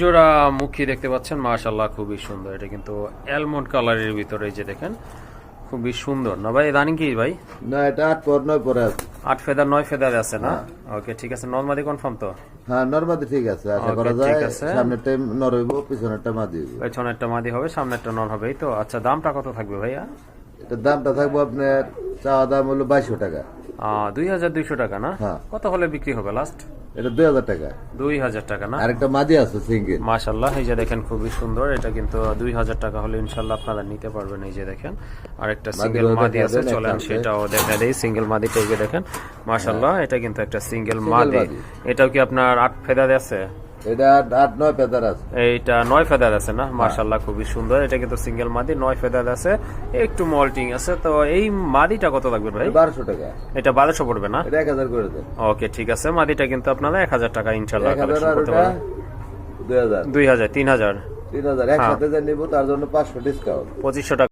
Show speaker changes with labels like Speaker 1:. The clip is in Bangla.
Speaker 1: জোড়া মুখী দেখতে পাচ্ছেন মাশাল্লাহ খুবই সুন্দর। এটা কিন্তু অ্যালমন্ড কালারের ভিতরে যে দেখেন খুবই সুন্দর। না ভাই রানিং কি ভাই?
Speaker 2: না এটা আট পর নয় পরে আছে।
Speaker 1: আট ফেদার নয় ফেদার আছে না? ওকে ঠিক আছে নর্মালি কনফার্ম তো?
Speaker 2: হ্যাঁ নর্মাদি ঠিক আছে। আশা করা যায়
Speaker 1: ঠিক আছে।
Speaker 2: সামনের টাইম নর হইব পিছনের টাইম আদি হইব।
Speaker 1: পেছনেরটা মাদি হবে সামনেরটা নর হবে এই তো? আচ্ছা দামটা কত থাকবে ভাইয়া?
Speaker 2: এটার দামটা থাকব আপনার চাওয়া দাম হলো বাইশশো টাকা।
Speaker 1: দুই হাজার দুইশো টাকা না?
Speaker 2: হ্যাঁ।
Speaker 1: কত হলে বিক্রি হবে লাস্ট
Speaker 2: এটা দুই হাজার টাকা।
Speaker 1: দুই হাজার টাকা না?
Speaker 2: আরেকটা মাদি আছে সিঙ্গেল।
Speaker 1: মাশাল্লাহ এই যে দেখেন খুবই সুন্দর। এটা কিন্তু দুই হাজার টাকা হলে ইনশাল্লাহ আপনারা নিতে পারবেন এই যে দেখেন। আরেকটা সিঙ্গেল মাদি আছে চলেন
Speaker 2: একটা
Speaker 1: সেটাও দেখা দেয় সিঙ্গেল মাদিটা এই যে দেখেন মাশাল্লাহ এটা কিন্তু একটা সিঙ্গেল মাদি।
Speaker 2: মাদি।
Speaker 1: এটাও কি আপনার আট ফেদা আছে?
Speaker 2: এটা আট- নয় পেতার আছে।
Speaker 1: এইটা নয় ফেদার আছে না? মাশাল্লাহ খুবই সুন্দর। এটা কিন্তু সিঙ্গেল মাদি নয় ফেদার আছে। একটু মল্টিং আছে। তো এই মাদিটা কত লাগবে ভাই?
Speaker 2: বারোশো টাকা।
Speaker 1: এটা বারোশো পড়বে না?
Speaker 2: এটা এক হাজার করে দেন।
Speaker 1: ওকে ঠিক আছে। মাদিটা কিন্তু আপনারা এক হাজার টাকা ইনশাল্লাহ কালেকশন করতে
Speaker 2: ওটা দুই হাজার।
Speaker 1: দুই হাজার তিন হাজার।
Speaker 2: তিন হাজার একসাথে যে নিবো তার জন্য পাঁচশো ডিসকাউন্ট
Speaker 1: পঁচিশশো টাকা।